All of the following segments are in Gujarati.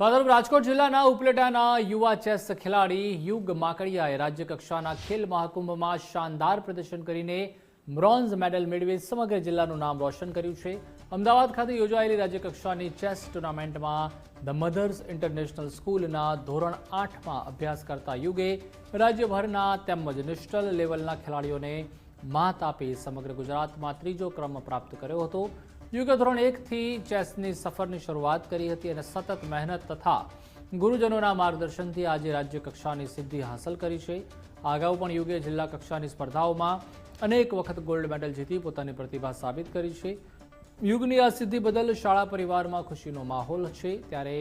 તો રાજકોટ જિલ્લાના ઉપલેટાના યુવા ચેસ ખેલાડી યુગ માકડિયાએ રાજ્યકક્ષાના ખેલ મહાકુંભમાં શાનદાર પ્રદર્શન કરીને બ્રોન્ઝ મેડલ મેળવી સમગ્ર જિલ્લાનું નામ રોશન કર્યું છે. અમદાવાદ ખાતે યોજાયેલી રાજ્ય કક્ષાની ચેસ ટુર્નામેન્ટમાં ધ મધર્સ ઇન્ટરનેશનલ સ્કૂલના ધોરણ આઠમાં અભ્યાસ કરતા યુગે રાજ્યભરના તેમજ નેશનલ લેવલના ખેલાડીઓને માત આપી સમગ્ર ગુજરાતમાં ત્રીજો ક્રમ પ્રાપ્ત કર્યો હતો. યુગે ધોરણ એકથી ચેસની સફરની શરૂઆત કરી હતી અને સતત મહેનત તથા ગુરુજનોના માર્ગદર્શનથી આજે રાજ્ય કક્ષાની સિદ્ધિ હાંસલ કરી છે. અગાઉ પણ યુગે જિલ્લા કક્ષાની સ્પર્ધાઓમાં અનેક વખત ગોલ્ડ મેડલ જીતી પોતાની પ્રતિભા સાબિત કરી છે. યુગની આ સિદ્ધિ બદલ શાળા પરિવારમાં ખુશીનો માહોલ છે. ત્યારે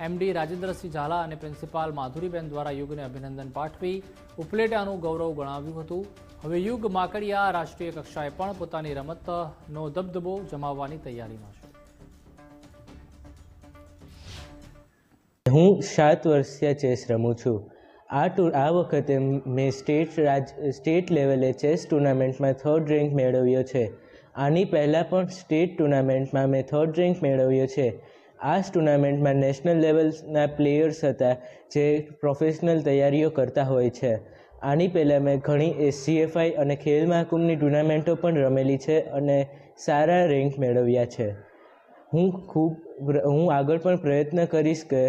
એમડી રાજેન્દ્રસિંહ ઝાલા અને પ્રિન્સિપાલ માધુરીબેન દ્વારા યુગને અભિનંદન પાઠવી ઉપલેટાનું ગૌરવ ગણાવ્યું હતું. હવે યુગ માકડિયા રાષ્ટ્રીય કક્ષાએ પણ પોતાની રમતનો દબદબો જમાવવાની તૈયારીમાં છે. હું સાત વર્ષીય ચેસ રમું છું. આ ટુર આ વખતે મેં સ્ટેટ રાજ, સ્ટેટ લેવલે ચેસ ટુર્નામેન્ટમાં થર્ડ રેન્ક મેળવ્યો છે. આની પહેલાં પણ સ્ટેટ ટુર્નામેન્ટમાં મેં થર્ડ રેન્ક મેળવ્યો છે. આ ટુર્નામેન્ટમાં નેશનલ લેવલના પ્લેયર્સ હતા જે પ્રોફેશનલ તૈયારીઓ કરતા હોય છે. આની પહેલાં મેં ઘણી એસસીએફઆઈ અને ખેલ મહાકુંભની ટુર્નામેન્ટો પણ રમેલી છે અને સારા રેન્ક મેળવ્યા છે. હું ખૂબ હું આગળ પણ પ્રયત્ન કરીશ કે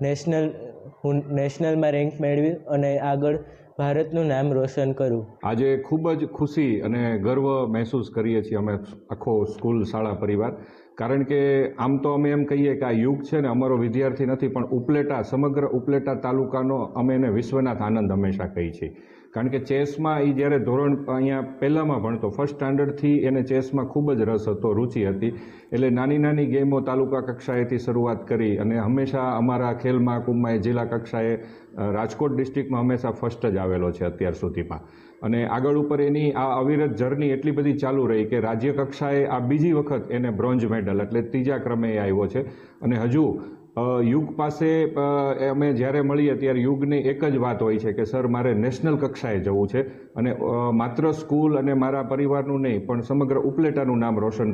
નેશનલ, હું નેશનલમાં રેન્ક મેળવી અને આગળ ભારતનું નામ રોશન કરું. આજે ખૂબ જ ખુશી અને ગર્વ મહેસૂસ કરીએ છીએ અમે આખો સ્કૂલ, શાળા, પરિવાર. કારણ કે આમ તો અમે એમ કહીએ કે આ યુગ છે ને, અમારો વિદ્યાર્થી નથી, પણ ઉપલેટા, સમગ્ર ઉપલેટા તાલુકાનો અમે એને વિશ્વનાથ આનંદ હંમેશા કહી છીએ. કારણ કે ચેસમાં એ જ્યારે ધોરણ અહીંયા પહેલાંમાં ભણતો ફર્સ્ટ સ્ટાન્ડર્ડથી એને ચેસમાં ખૂબ જ રસ હતો, રુચિ હતી. એટલે નાની નાની ગેમો તાલુકા કક્ષાએથી શરૂઆત કરી અને હંમેશા અમારા ખેલ મહાકુંભમાં એ જિલ્લા કક્ષાએ રાજકોટ ડિસ્ટ્રિક્ટમાં હંમેશા ફર્સ્ટ જ આવેલો છે અત્યાર સુધીમાં. અને આગળ ઉપર એની આ અવિરત જર્ની એટલી બધી ચાલુ રહી કે રાજ્ય કક્ષાએ આ બીજી વખત એને બ્રોન્ઝ મેડલ એટલે ત્રીજા ક્રમે એ આવ્યો છે. અને હજુ યુગ પાસે અમે જ્યારે મળીએ ત્યારે યુગની એક જ વાત હોય છે કે, સર, મારે નેશનલ કક્ષાએ જવું છે. અને માત્ર સ્કૂલ અને મારા પરિવારનું નહીં, પણ સમગ્ર ઉપલેટાનું નામ રોશન